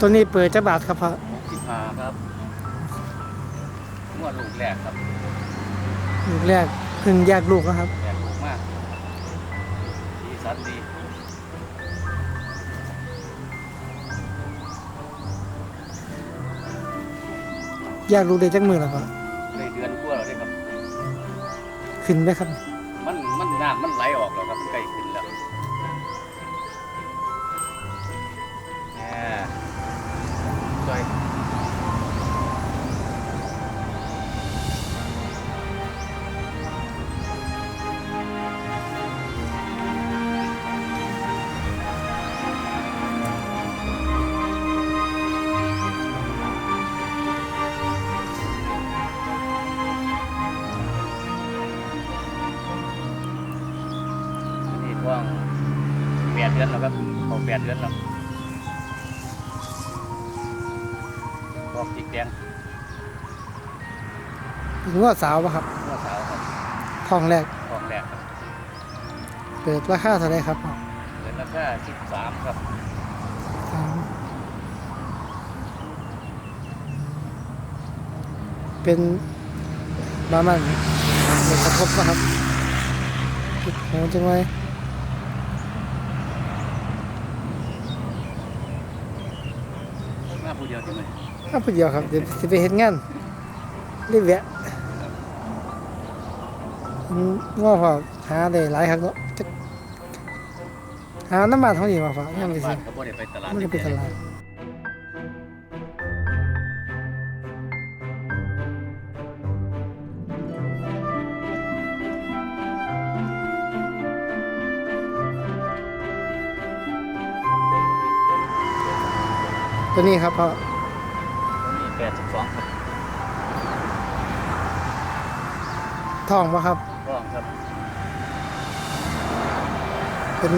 ตัวนี้เปิดจะบาทครับพ่อหกสิบห้าครับงวดลูกแรกครับลูกแรกเพิ่งแยกลูกนะครับแรกลูกมากสีสันดีแยกลูกได้จักมือแล้วพ่อในเดือนกว่าแล้วเด้ครับ ขึ้นไหมครับ มันมันน้ำมันไหลออกแล้วครับมันใกล้ขึ้นแล้วแหม เดือนแล้วครับเขาแปดเดือนแล้วก็พริกแดงถึงว่าสาวปะครับเมื่อเช้าครับทองแรกทองแรกครับเปิดราคาเท่าไหรครับพ่อเดือนละแค่สิบสามครับสามเป็นบามันเป็นกระทบนะครับโหจังไว้ มาผู้เดียวใช่ไหมข้าพเดียวครับเดี๋ยวจะไปเห็นงานรีบแวะอืมว่าพอหาได้หลายครั้งเนาะจักหาน้ำมันเท่านี้มาฝากยังไม่บ้าสินเขาบ่ได้ไปตลาดไม่ได้ไปตลาด ตัวนี้ครับพ่อนี่แปดสิบสองครับทองปะครับท่องครับเป็น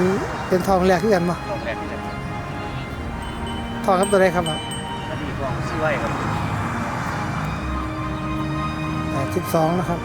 เป็นทองแรกที่กันปะท่องแรกนี่แหละทองครับตัวใดครับอะอันนี้ท่องซื้อไว้ครับแปดสิบสองนะครับ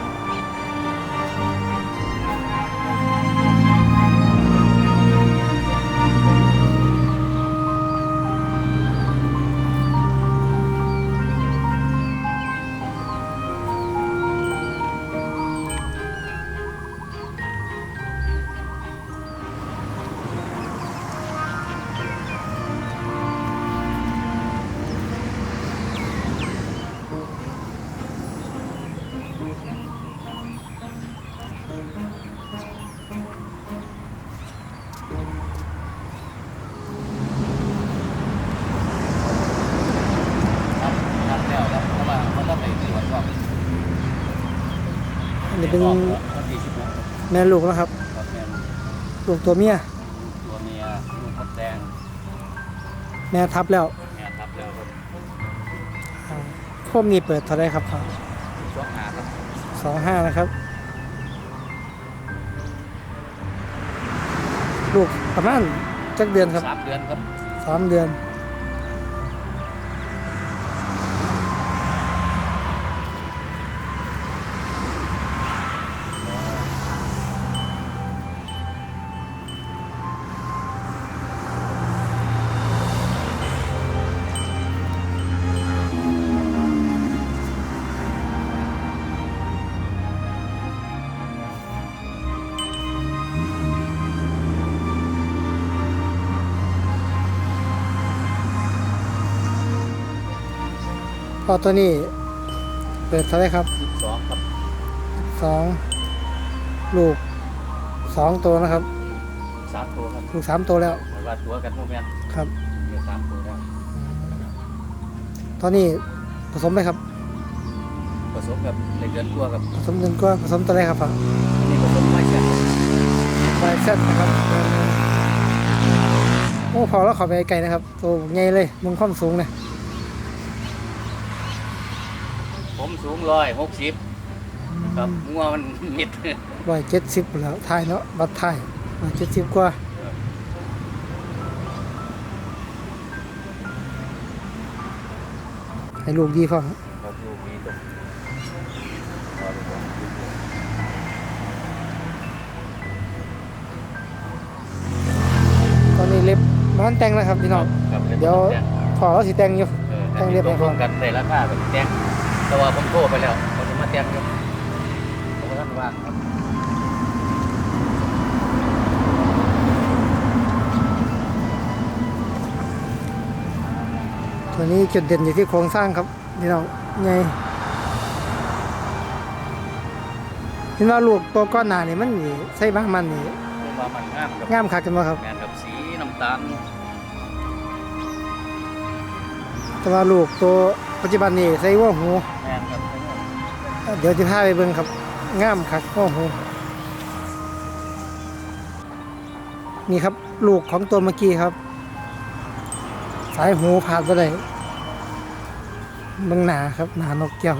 องไปตรวจก่อนอันนี้เป็นวันที่สิบหกแม่ลูกนะครับครับแม่ลูกตัวเมีย ตัวเมียลูกมดแดงแม่ทับแล้วแม่ทับแล้วครับอ่าพวกนี้เปิดเท่าไรครับ องห้านะครับ ลูกประมาณจักเดือนครับ สามเดือนครับสามเดือน พอตัวนี้ เปิดเท่าไรครับสิบสองครับสองลูกสองตัวนะครับ สามตัวครับลูกสามตัวแล้วหมายว่าตัวกันโมเมนต์ครับมีสามตัวแล้วตอนนี้ผสมไหมครับ ผสมกับในเดือนกว่ากับผสมหนึ่งก็ผสมตัวไรครับพ่ออันนี้ผสมไม่ใช่ไฟเซตนะครับ โอ้พอแล้วขอไปไกลนะครับ ตัวใหญ่เลยมึงความสูงเนี่ย ผมสูงร้อยหกสิบครับงัวมันมิดร้อยเจ็ดสิบแล้วทายเนาะบัตรทายร้อยเจ็ดสิบกว่าให้ลูกดีฟังครับลูกมีตรงพอลูกตอนนี้เล็บบ้านแต่งแล้วครับพี่น้องครับเดี๋ยวพออเราสิแต่งอยู่เออแต่งเรียบร้อยตรงกันได้ราคาเป็นแต่ง แต่ว่าผมโทรไปแล้วเขาจะมาแต่งอยู่ผมก็ท่านว่างครับตัวนี้จุดเด่นอยู่ที่โครงสร้างครับพี่น้องไงเห็นว่าลูกตัวก้อนหนานี่มันนี่ใส่บ้างมันนี่ผมว่ามันงามครับงามคักกันบ่ครับ แมนกับสีน้ำตาล แต่ว่าลูกตัว ปัจจุบันนี่ใส่หัว่าหู แมนครับเดี๋ยวจะพาไปเบิ่งครับงามคักหัว่าหู นี่ครับลูกของตัวเมื่อกี้ครับ สายหูผ่านไปได้เบิ่งหนาครับหนานกแก้ว